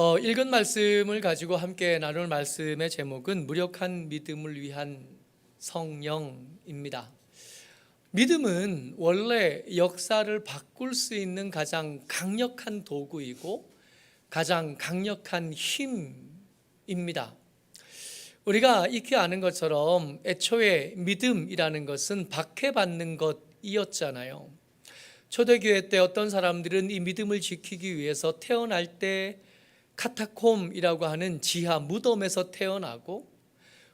어, 읽은 말씀을 가지고 함께 나눌 말씀의 제목은 무력한 믿음을 위한 성령입니다. 믿음은 원래 역사를 바꿀 수 있는 가장 강력한 도구이고 가장 강력한 힘입니다. 우리가 익히 아는 것처럼 애초에 믿음이라는 것은 박해받는 것이었잖아요. 초대교회 때 어떤 사람들은 이 믿음을 지키기 위해서 태어날 때 카타콤이라고 하는 지하 무덤에서 태어나고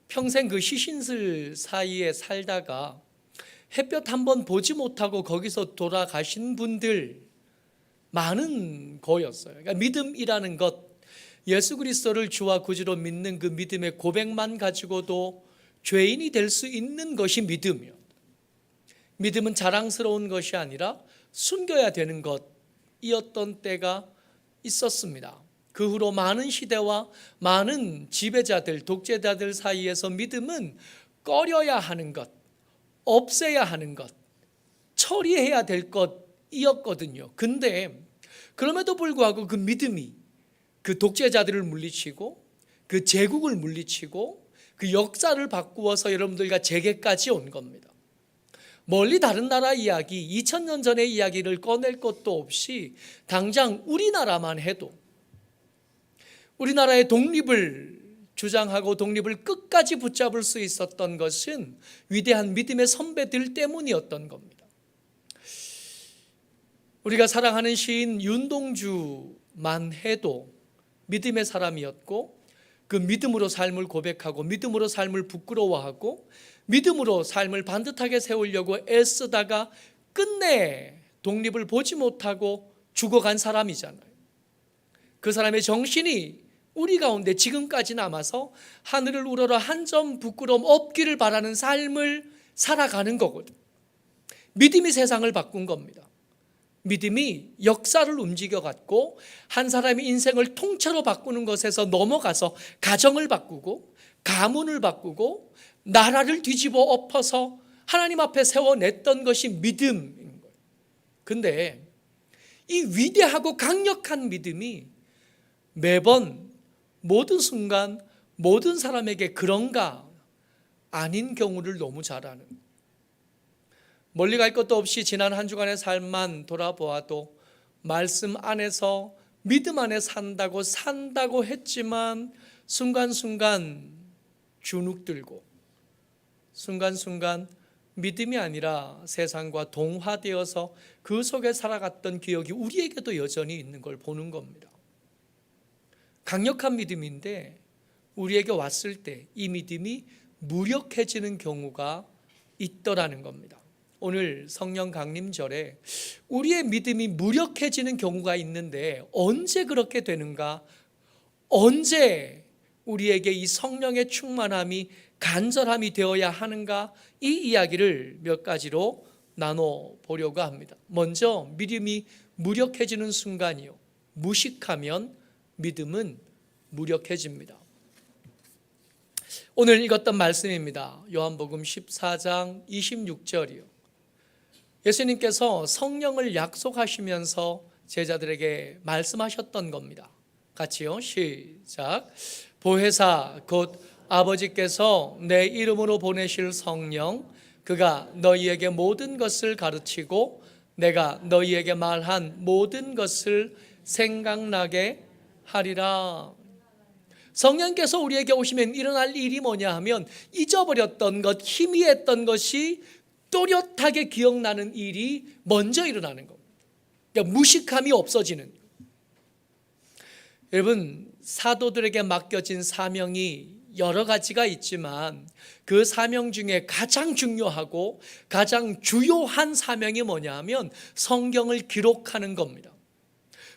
평생 그 시신들 사이에 살다가 햇볕 한 번 보지 못하고 거기서 돌아가신 분들 많은 거였어요. 그러니까 믿음이라는 것, 예수 그리스도를 주와 구주로 믿는 그 믿음의 고백만 가지고도 죄인이 될 수 있는 것이 믿음이요. 믿음은 자랑스러운 것이 아니라 숨겨야 되는 것이었던 때가 있었습니다. 그 후로 많은 시대와 많은 지배자들, 독재자들 사이에서 믿음은 꺼려야 하는 것, 없애야 하는 것, 처리해야 될 것이었거든요. 근데 그럼에도 불구하고 그 믿음이 그 독재자들을 물리치고 그 제국을 물리치고 그 역사를 바꾸어서 여러분들과 제게까지 온 겁니다. 멀리 다른 나라 이야기, 2000년 전의 이야기를 꺼낼 것도 없이 당장 우리나라만 해도 우리나라의 독립을 주장하고 독립을 끝까지 붙잡을 수 있었던 것은 위대한 믿음의 선배들 때문이었던 겁니다. 우리가 사랑하는 시인 윤동주만 해도 믿음의 사람이었고 그 믿음으로 삶을 고백하고 믿음으로 삶을 부끄러워하고 믿음으로 삶을 반듯하게 세우려고 애쓰다가 끝내 독립을 보지 못하고 죽어간 사람이잖아요. 그 사람의 정신이 우리 가운데 지금까지 남아서 하늘을 우러러 한 점 부끄러움 없기를 바라는 삶을 살아가는 거거든. 믿음이 세상을 바꾼 겁니다. 믿음이 역사를 움직여 갔고 한 사람의 인생을 통째로 바꾸는 것에서 넘어가서 가정을 바꾸고 가문을 바꾸고 나라를 뒤집어 엎어서 하나님 앞에 세워냈던 것이 믿음인 거예요. 근데 이 위대하고 강력한 믿음이 매번 모든 순간 모든 사람에게 그런가 아닌 경우를 너무 잘 아는 멀리 갈 것도 없이 지난 한 주간의 삶만 돌아보아도 말씀 안에서 믿음 안에 산다고 산다고 했지만 순간순간 주눅 들고 순간순간 믿음이 아니라 세상과 동화되어서 그 속에 살아갔던 기억이 우리에게도 여전히 있는 걸 보는 겁니다. 강력한 믿음인데 우리에게 왔을 때 이 믿음이 무력해지는 경우가 있더라는 겁니다. 오늘 성령 강림절에 우리의 믿음이 무력해지는 경우가 있는데 언제 그렇게 되는가? 언제 우리에게 이 성령의 충만함이 간절함이 되어야 하는가? 이 이야기를 몇 가지로 나눠 보려고 합니다. 먼저 믿음이 무력해지는 순간이요. 무식하면 믿음은 무력해집니다. 오늘 읽었던 말씀입니다. 요한복음 14장 26절이요. 예수님께서 성령을 약속하시면서 제자들에게 말씀하셨던 겁니다. 같이요. 시작. 보혜사 곧 아버지께서 내 이름으로 보내실 성령 그가 너희에게 모든 것을 가르치고 내가 너희에게 말한 모든 것을 생각나게 하리라. 성령께서 우리에게 오시면 일어날 일이 뭐냐 하면 잊어버렸던 것, 희미했던 것이 또렷하게 기억나는 일이 먼저 일어나는 겁니다. 그러니까 무식함이 없어지는. 여러분, 사도들에게 맡겨진 사명이 여러 가지가 있지만 그 사명 중에 가장 중요하고 가장 주요한 사명이 뭐냐 하면 성경을 기록하는 겁니다.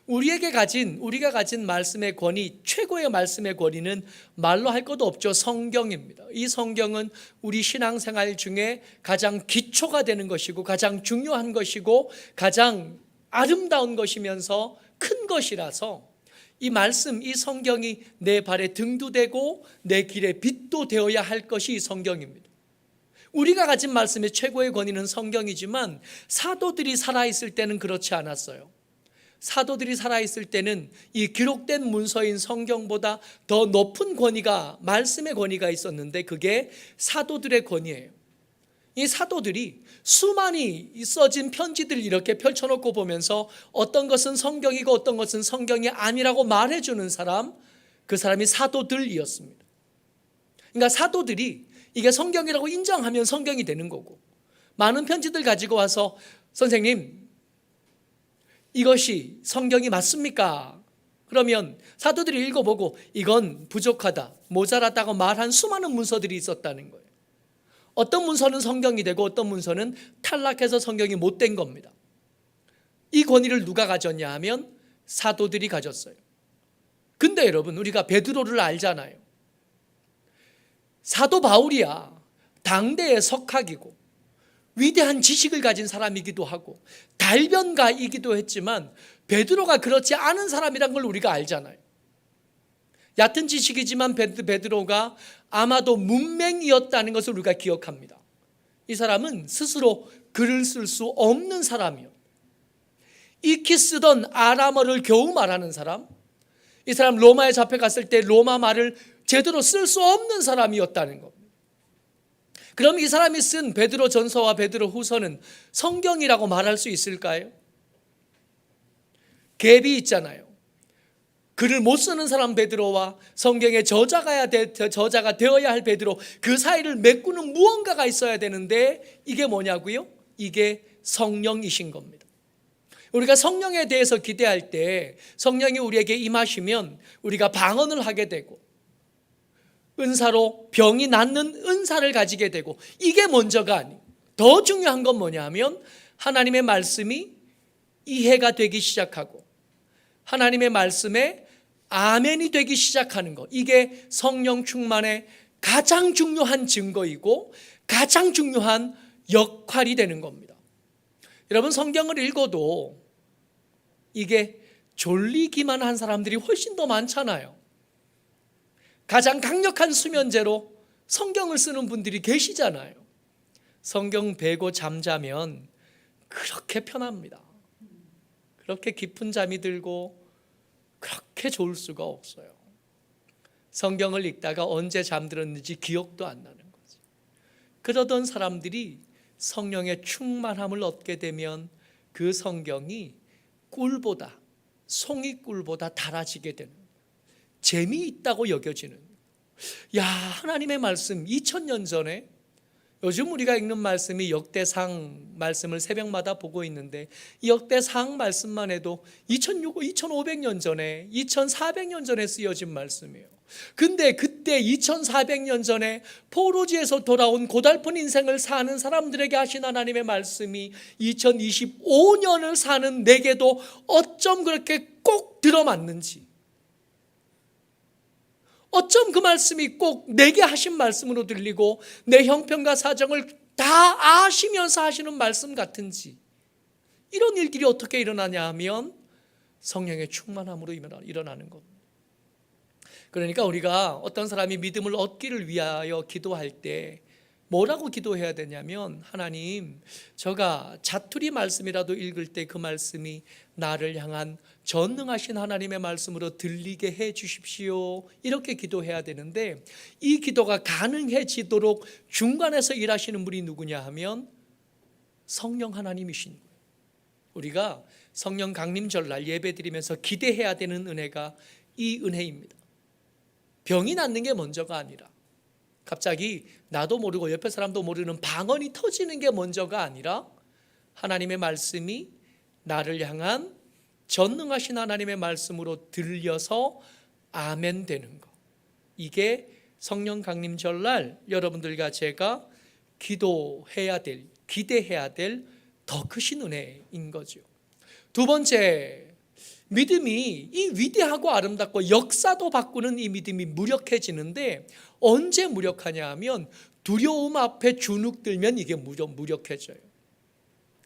우리에게 가진 우리가 가진 말씀의 권위 최고의 말씀의 권위는 말로 할 것도 없죠 성경입니다. 이 성경은 우리 신앙생활 중에 가장 기초가 되는 것이고 가장 중요한 것이고 가장 아름다운 것이면서 큰 것이라서 이 말씀 이 성경이 내 발에 등도 되고 내 길에 빛도 되어야 할 것이 이 성경입니다. 우리가 가진 말씀의 최고의 권위는 성경이지만 사도들이 살아 있을 때는 그렇지 않았어요. 사도들이 살아있을 때는 이 기록된 문서인 성경보다 더 높은 권위가 말씀의 권위가 있었는데 그게 사도들의 권위예요. 이 사도들이 수많이 써진 편지들 이렇게 펼쳐놓고 보면서 어떤 것은 성경이고 어떤 것은 성경이 아니라고 말해주는 사람, 그 사람이 사도들이었습니다. 그러니까 사도들이 이게 성경이라고 인정하면 성경이 되는 거고 많은 편지들 가지고 와서 선생님 이것이 성경이 맞습니까? 그러면 사도들이 읽어보고 이건 부족하다, 모자랐다고 말한 수많은 문서들이 있었다는 거예요. 어떤 문서는 성경이 되고 어떤 문서는 탈락해서 성경이 못 된 겁니다. 이 권위를 누가 가졌냐 하면 사도들이 가졌어요. 근데 여러분 우리가 베드로를 알잖아요. 사도 바울이야 당대의 석학이고 위대한 지식을 가진 사람이기도 하고 달변가이기도 했지만 베드로가 그렇지 않은 사람이란 걸 우리가 알잖아요. 얕은 지식이지만 베드- 베드로가 아마도 문맹이었다는 것을 우리가 기억합니다. 이 사람은 스스로 글을 쓸 수 없는 사람이요. 익히 쓰던 아람어를 겨우 말하는 사람. 이 사람 로마에 잡혀갔을 때 로마 말을 제대로 쓸 수 없는 사람이었다는 겁니다. 그럼 이 사람이 쓴 베드로 전서와 베드로 후서는 성경이라고 말할 수 있을까요? 갭이 있잖아요. 글을 못 쓰는 사람 베드로와 성경의 저자가 되, 저자가 되어야 할 베드로 그 사이를 메꾸는 무언가가 있어야 되는데 이게 뭐냐고요? 이게 성령이신 겁니다. 우리가 성령에 대해서 기대할 때 성령이 우리에게 임하시면 우리가 방언을 하게 되고 은사로 병이 낫는 은사를 가지게 되고 이게 먼저가 아니. 더 중요한 건 뭐냐면 하나님의 말씀이 이해가 되기 시작하고 하나님의 말씀에 아멘이 되기 시작하는 것. 이게 성령 충만의 가장 중요한 증거이고 가장 중요한 역할이 되는 겁니다. 여러분 성경을 읽어도 이게 졸리기만 한 사람들이 훨씬 더 많잖아요. 가장 강력한 수면제로 성경을 쓰는 분들이 계시잖아요. 성경 베고 잠자면 그렇게 편합니다. 그렇게 깊은 잠이 들고 그렇게 좋을 수가 없어요. 성경을 읽다가 언제 잠들었는지 기억도 안 나는 거죠. 그러던 사람들이 성령의 충만함을 얻게 되면 그 성경이 꿀보다 송이 꿀보다 달아지게 되는 재미있다고 여겨지는 야 하나님의 말씀 2000년 전에 요즘 우리가 읽는 말씀이 역대상 말씀을 새벽마다 보고 있는데 이 역대상 말씀만 해도 2600, 2500년 전에 2400년 전에 쓰여진 말씀이에요. 근데 그때 2400년 전에 포로지에서 돌아온 고달픈 인생을 사는 사람들에게 하신 하나님의 말씀이 2025년을 사는 내게도 어쩜 그렇게 꼭 들어맞는지 어쩜 그 말씀이 꼭 내게 하신 말씀으로 들리고 내 형편과 사정을 다 아시면서 하시는 말씀 같은지 이런 일들이 어떻게 일어나냐 하면 성령의 충만함으로 일어나는 겁니다. 그러니까 우리가 어떤 사람이 믿음을 얻기를 위하여 기도할 때 뭐라고 기도해야 되냐면 하나님 저가 자투리 말씀이라도 읽을 때 그 말씀이 나를 향한 전능하신 하나님의 말씀으로 들리게 해 주십시오. 이렇게 기도해야 되는데 이 기도가 가능해지도록 중간에서 일하시는 분이 누구냐 하면 성령 하나님이신 거예요. 우리가 성령 강림 절날 예배 드리면서 기대해야 되는 은혜가 이 은혜입니다. 병이 낫는 게 먼저가 아니라 갑자기 나도 모르고 옆에 사람도 모르는 방언이 터지는 게 먼저가 아니라 하나님의 말씀이 나를 향한 전능하신 하나님의 말씀으로 들려서 아멘 되는 거. 이게 성령 강림 절날 여러분들과 제가 기도해야 될, 기대해야 될 더 크신 은혜인 거죠. 두 번째, 믿음이 이 위대하고 아름답고 역사도 바꾸는 이 믿음이 무력해지는데 언제 무력하냐 하면 두려움 앞에 주눅 들면 이게 무력, 무력해져요.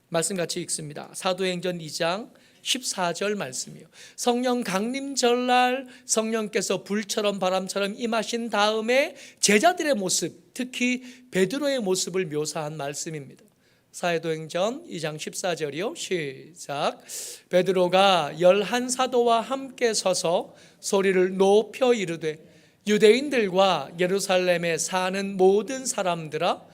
말씀 같이 읽습니다. 사도행전 2장 14절 말씀이요. 성령 강림 절날 성령께서 불처럼 바람처럼 임하신 다음에 제자들의 모습, 특히 베드로의 모습을 묘사한 말씀입니다. 사도행전 2장 14절이요. 시작. 베드로가 열한 사도와 함께 서서 소리를 높여 이르되 유대인들과 예루살렘에 사는 모든 사람들아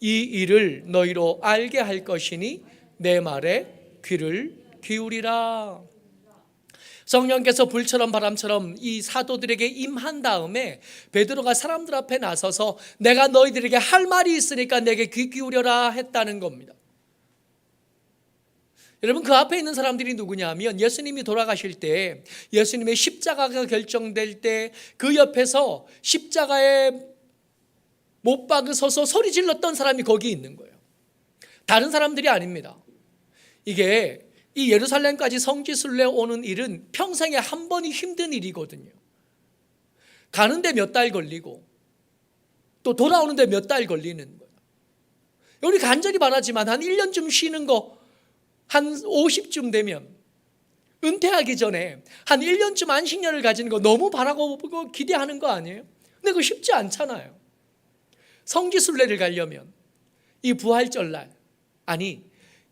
이 일을 너희로 알게 할 것이니 내 말에 귀를 기울이라. 성령께서 불처럼 바람처럼 이 사도들에게 임한 다음에 베드로가 사람들 앞에 나서서 내가 너희들에게 할 말이 있으니까 내게 귀 기울여라 했다는 겁니다. 여러분 그 앞에 있는 사람들이 누구냐면 예수님이 돌아가실 때 예수님의 십자가가 결정될 때 그 옆에서 십자가에 못 박으서서 소리 질렀던 사람이 거기 있는 거예요. 다른 사람들이 아닙니다. 이게 이 예루살렘까지 성지순례 오는 일은 평생에 한 번이 힘든 일이거든요. 가는데 몇 달 걸리고 또 돌아오는데 몇 달 걸리는 거예요. 우리 간절히 바라지만 한 1년쯤 쉬는 거 한 50쯤 되면 은퇴하기 전에 한 1년쯤 안식년을 가지는 거 너무 바라고 기대하는 거 아니에요? 근데 그거 쉽지 않잖아요. 성지순례를 가려면 이 부활절날 아니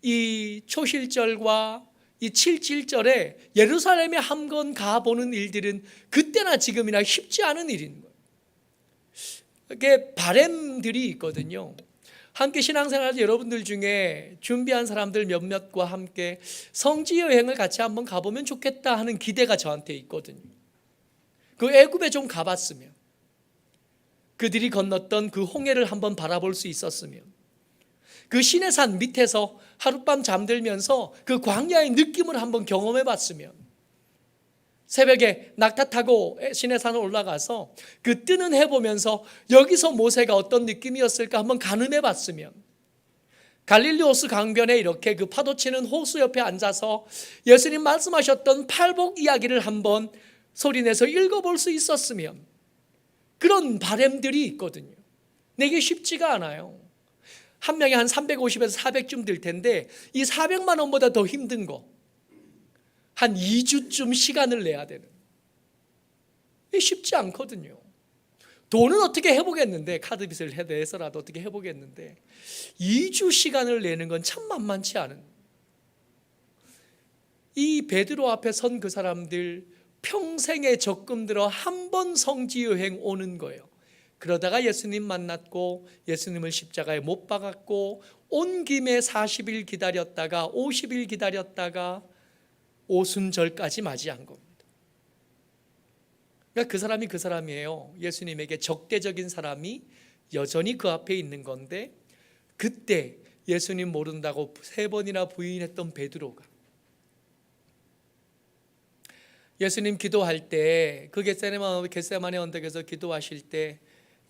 이 초실절과 이 칠칠절에 예루살렘에 한 번 가보는 일들은 그때나 지금이나 쉽지 않은 일인 거예요. 이게 바램들이 있거든요. 함께 신앙생활 여러분들 중에 준비한 사람들 몇몇과 함께 성지 여행을 같이 한번 가보면 좋겠다 하는 기대가 저한테 있거든요. 그 애굽에 좀 가봤으면 그들이 건넜던 그 홍해를 한번 바라볼 수 있었으면 그 시내산 밑에서 하룻밤 잠들면서 그 광야의 느낌을 한번 경험해 봤으면 새벽에 낙타 타고 시내산을 올라가서 그 뜨는 해 보면서 여기서 모세가 어떤 느낌이었을까 한번 가늠해 봤으면 갈릴리 호수 강변에 이렇게 그 파도 치는 호수 옆에 앉아서 예수님 말씀하셨던 팔복 이야기를 한번 소리내서 읽어볼 수 있었으면 그런 바램들이 있거든요. 내게 쉽지가 않아요. 한 명에 한 350에서 400쯤 들 텐데 이 400만 원보다 더 힘든 거. 한 2주쯤 시간을 내야 되는. 쉽지 않거든요. 돈은 어떻게 해보겠는데 카드빚을 해대해서라도 어떻게 해보겠는데 2주 시간을 내는 건 참 만만치 않은. 이 베드로 앞에 선 그 사람들 평생에 적금 들어 한 번 성지 여행 오는 거예요. 그러다가 예수님 만났고 예수님을 십자가에 못 박았고 온 김에 40일 기다렸다가 50일 기다렸다가 오순절까지 맞이한 겁니다. 그러니까 그 사람이 그 사람이에요. 예수님에게 적대적인 사람이 여전히 그 앞에 있는 건데 그때 예수님 모른다고 세 번이나 부인했던 베드로가 예수님 기도할 때 그 겟세마네 언덕에서 기도하실 때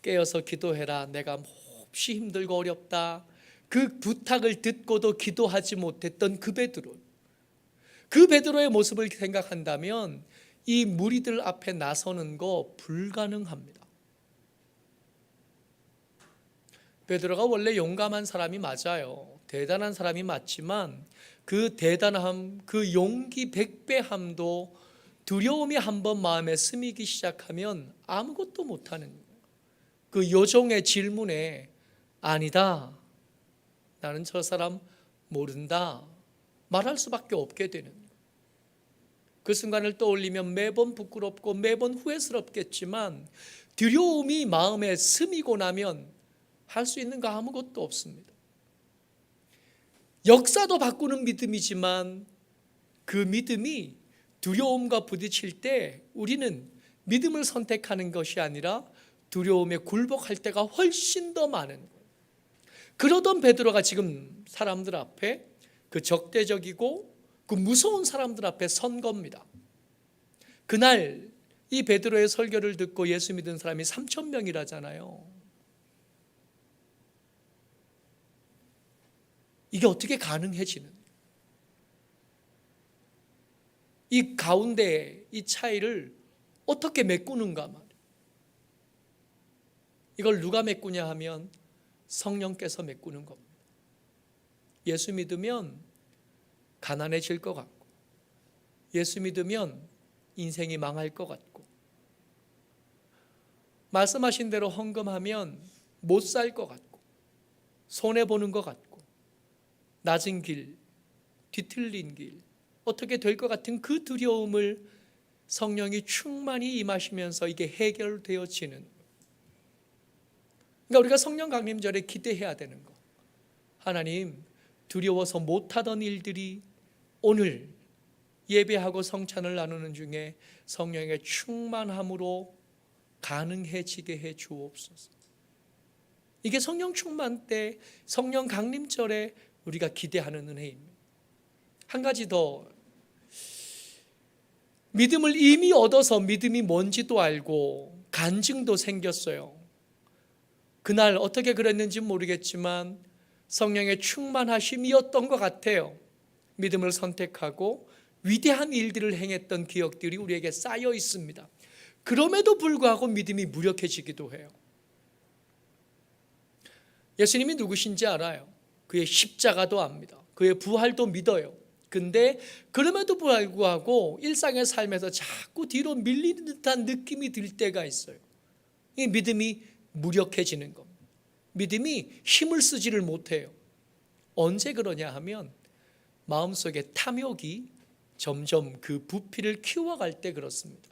깨어서 기도해라. 내가 몹시 힘들고 어렵다. 그 부탁을 듣고도 기도하지 못했던 그 베드로. 그 베드로의 모습을 생각한다면 이 무리들 앞에 나서는 거 불가능합니다. 베드로가 원래 용감한 사람이 맞아요. 대단한 사람이 맞지만 그 대단함, 그 용기 백배함도 두려움이 한번 마음에 스미기 시작하면 아무것도 못하는. 그 요종의 질문에 아니다. 나는 저 사람 모른다. 말할 수밖에 없게 되는. 그 순간을 떠올리면 매번 부끄럽고 매번 후회스럽겠지만 두려움이 마음에 스미고 나면 할 수 있는 거 아무것도 없습니다. 역사도 바꾸는 믿음이지만 그 믿음이 두려움과 부딪힐 때 우리는 믿음을 선택하는 것이 아니라 두려움에 굴복할 때가 훨씬 더 많은 거예요. 그러던 베드로가 지금 사람들 앞에 그 적대적이고 그 무서운 사람들 앞에 선 겁니다. 그날 이 베드로의 설교를 듣고 예수 믿은 사람이 3천 명이라잖아요. 이게 어떻게 가능해지는? 이 가운데 이 차이를 어떻게 메꾸는가 말이에요. 이걸 누가 메꾸냐 하면 성령께서 메꾸는 겁니다. 예수 믿으면 가난해질 것 같고, 예수 믿으면 인생이 망할 것 같고, 말씀하신 대로 헌금하면 못 살 것 같고, 손해 보는 것 같고, 낮은 길, 뒤틀린 길, 어떻게 될 것 같은 그 두려움을 성령이 충만히 임하시면서 이게 해결되어지는 그러니까 우리가 성령 강림절에 기대해야 되는 거. 하나님 두려워서 못하던 일들이 오늘 예배하고 성찬을 나누는 중에 성령의 충만함으로 가능해지게 해 주옵소서. 이게 성령 충만 때 성령 강림절에 우리가 기대하는 은혜입니다. 한 가지 더 믿음을 이미 얻어서 믿음이 뭔지도 알고 간증도 생겼어요. 그날 어떻게 그랬는지 모르겠지만 성령의 충만하심이었던 것 같아요. 믿음을 선택하고 위대한 일들을 행했던 기억들이 우리에게 쌓여 있습니다. 그럼에도 불구하고 믿음이 무력해지기도 해요. 예수님이 누구신지 알아요. 그의 십자가도 압니다. 그의 부활도 믿어요. 근데 그럼에도 불구하고 일상의 삶에서 자꾸 뒤로 밀리는 듯한 느낌이 들 때가 있어요. 이 믿음이 무력해지는 겁니다. 믿음이 힘을 쓰지를 못해요. 언제 그러냐 하면 마음속에 탐욕이 점점 그 부피를 키워갈 때 그렇습니다.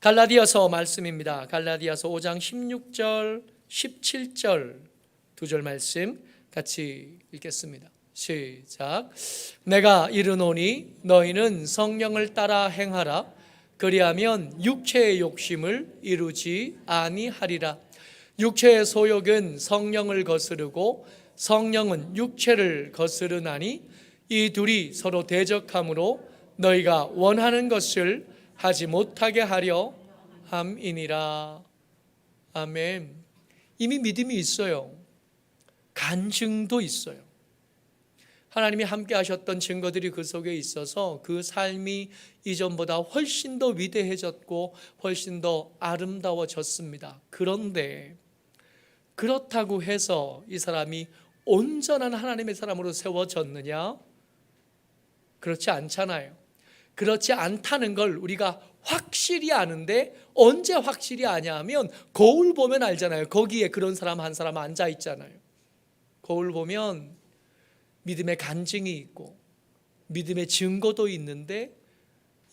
갈라디아서 말씀입니다. 갈라디아서 5장 16절, 17절 두 절 말씀 같이 읽겠습니다. 시작. 내가 이르노니 너희는 성령을 따라 행하라. 그리하면 육체의 욕심을 이루지 아니하리라. 육체의 소욕은 성령을 거스르고 성령은 육체를 거스르나니 이 둘이 서로 대적함으로 너희가 원하는 것을 하지 못하게 하려 함이니라. 아멘. 이미 믿음이 있어요. 간증도 있어요. 하나님이 함께 하셨던 증거들이 그 속에 있어서 그 삶이 이전보다 훨씬 더 위대해졌고 훨씬 더 아름다워졌습니다. 그런데 그렇다고 해서 이 사람이 온전한 하나님의 사람으로 세워졌느냐? 그렇지 않잖아요. 그렇지 않다는 걸 우리가 확실히 아는데 언제 확실히 아냐 하면 거울 보면 알잖아요. 거기에 그런 사람 한 사람 앉아 있잖아요. 거울 보면 믿음의 간증이 있고 믿음의 증거도 있는데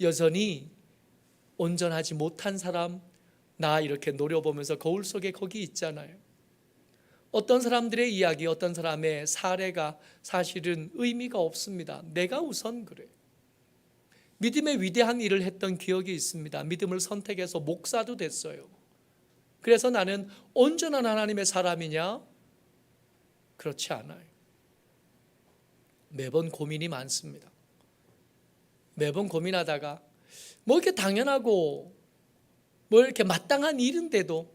여전히 온전하지 못한 사람 나 이렇게 노려보면서 거울 속에 거기 있잖아요. 어떤 사람들의 이야기, 어떤 사람의 사례가 사실은 의미가 없습니다. 내가 우선 그래. 믿음의 위대한 일을 했던 기억이 있습니다. 믿음을 선택해서 목사도 됐어요. 그래서 나는 온전한 하나님의 사람이냐? 그렇지 않아요. 매번 고민이 많습니다. 매번 고민하다가 뭐 이렇게 당연하고 뭐 이렇게 마땅한 일인데도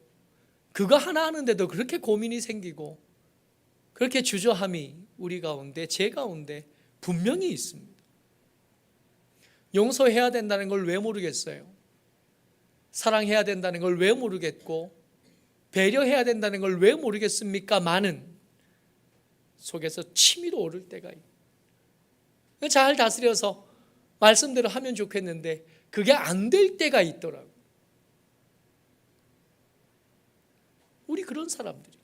그거 하나 하는데도 그렇게 고민이 생기고 그렇게 주저함이 우리 가운데 제 가운데 분명히 있습니다. 용서해야 된다는 걸 왜 모르겠어요. 사랑해야 된다는 걸 왜 모르겠고 배려해야 된다는 걸 왜 모르겠습니까? 많은 속에서 치밀어 오를 때가 있고 잘 다스려서 말씀대로 하면 좋겠는데 그게 안 될 때가 있더라고. 우리 그런 사람들이.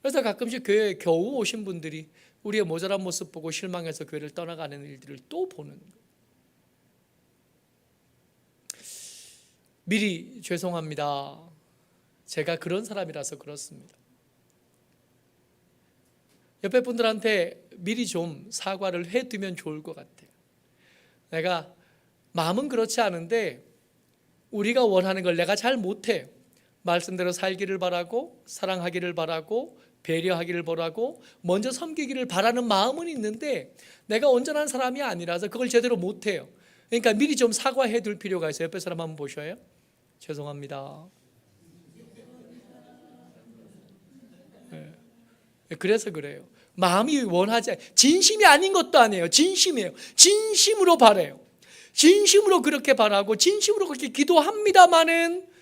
그래서 가끔씩 교회에 겨우 오신 분들이 우리의 모자란 모습 보고 실망해서 교회를 떠나가는 일들을 또 보는 거예요. 미리 죄송합니다. 제가 그런 사람이라서 그렇습니다. 옆에 분들한테 미리 좀 사과를 해 두면 좋을 것 같아요. 내가 마음은 그렇지 않은데 우리가 원하는 걸 내가 잘 못해요. 말씀대로 살기를 바라고 사랑하기를 바라고 배려하기를 바라고 먼저 섬기기를 바라는 마음은 있는데 내가 온전한 사람이 아니라서 그걸 제대로 못해요. 그러니까 미리 좀 사과해 둘 필요가 있어요. 옆에 사람 한번 보셔요. 죄송합니다. 네. 그래서 그래요. 마음이 원하지 진심이 아닌 것도 아니에요. 진심이에요. 진심으로 바래요. 진심으로 그렇게 바라고 진심으로 그렇게 기도합니다마는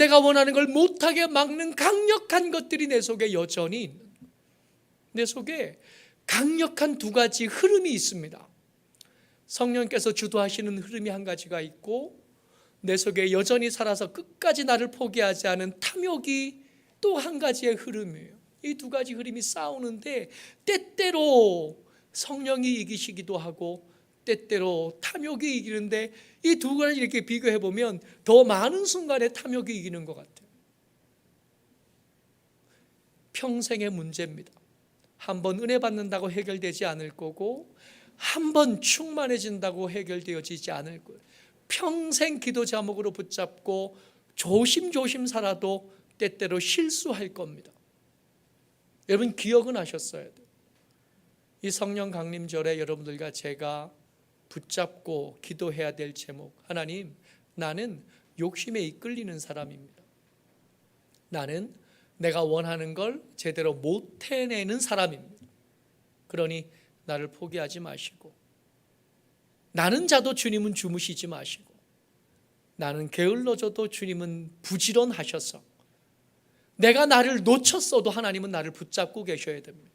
내가 원하는 걸 못하게 막는 강력한 것들이 내 속에 여전히 있는 내 속에 강력한 두 가지 흐름이 있습니다. 성령께서 주도하시는 흐름이 한 가지가 있고 내 속에 여전히 살아서 끝까지 나를 포기하지 않은 탐욕이 또 한 가지의 흐름이에요. 이 두 가지 흐름이 싸우는데 때때로 성령이 이기시기도 하고 때때로 탐욕이 이기는데 이 두 가지 이렇게 비교해 보면 더 많은 순간에 탐욕이 이기는 것 같아요. 평생의 문제입니다. 한 번 은혜 받는다고 해결되지 않을 거고 한 번 충만해진다고 해결되어지지 않을 거예요. 평생 기도 제목으로 붙잡고 조심조심 살아도 때때로 실수할 겁니다. 여러분 기억은 하셨어야 돼요. 이 성령 강림절에 여러분들과 제가 붙잡고 기도해야 될 제목 하나님 나는 욕심에 이끌리는 사람입니다. 나는 내가 원하는 걸 제대로 못 해내는 사람입니다. 그러니 나를 포기하지 마시고 나는 자도 주님은 주무시지 마시고 나는 게을러져도 주님은 부지런하셔서 내가 나를 놓쳤어도 하나님은 나를 붙잡고 계셔야 됩니다.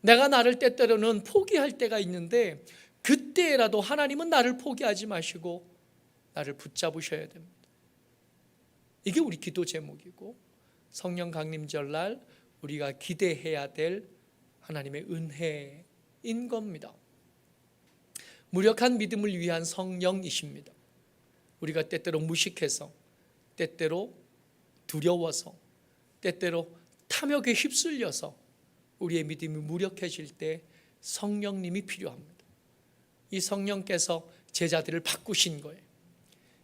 내가 나를 때때로는 포기할 때가 있는데 그때라도 하나님은 나를 포기하지 마시고 나를 붙잡으셔야 됩니다. 이게 우리 기도 제목이고 성령 강림절 날 우리가 기대해야 될 하나님의 은혜인 겁니다. 무력한 믿음을 위한 성령이십니다. 우리가 때때로 무식해서 때때로 두려워서 때때로 탐욕에 휩쓸려서 우리의 믿음이 무력해질 때 성령님이 필요합니다. 이 성령께서 제자들을 바꾸신 거예요.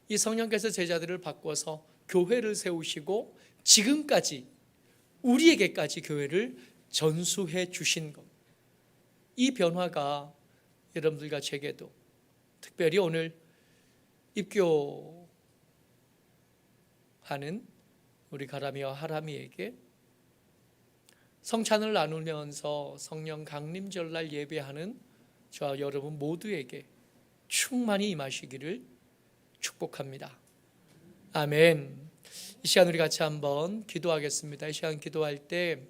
이 성령께서 제자들을 바꿔서 교회를 세우시고 지금까지 우리에게까지 교회를 전수해 주신 것. 이 변화가 여러분들과 제게도 특별히 오늘 입교하는 우리 가라미와 하람이에게 성찬을 나누면서 성령 강림절날 예배하는 저와 여러분 모두에게 충만히 임하시기를 축복합니다. 아멘. 이 시간 우리 같이 한번 기도하겠습니다. 이 시간 기도할 때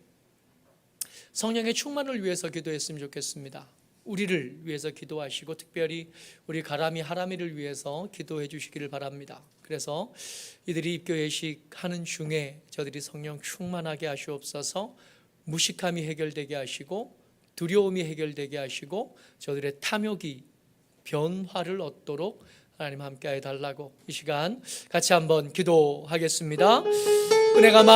성령의 충만을 위해서 기도했으면 좋겠습니다. 우리를 위해서 기도하시고 특별히 우리 가람이 하람이를 위해서 기도해 주시기를 바랍니다. 그래서 이들이 입교 예식하는 중에 저들이 성령 충만하게 하시옵소서 무식함이 해결되게 하시고 두려움이 해결되게 하시고 저들의 탐욕이 변화를 얻도록 하나님 함께 해 달라고 이 시간 같이 한번 기도하겠습니다. 은혜가 많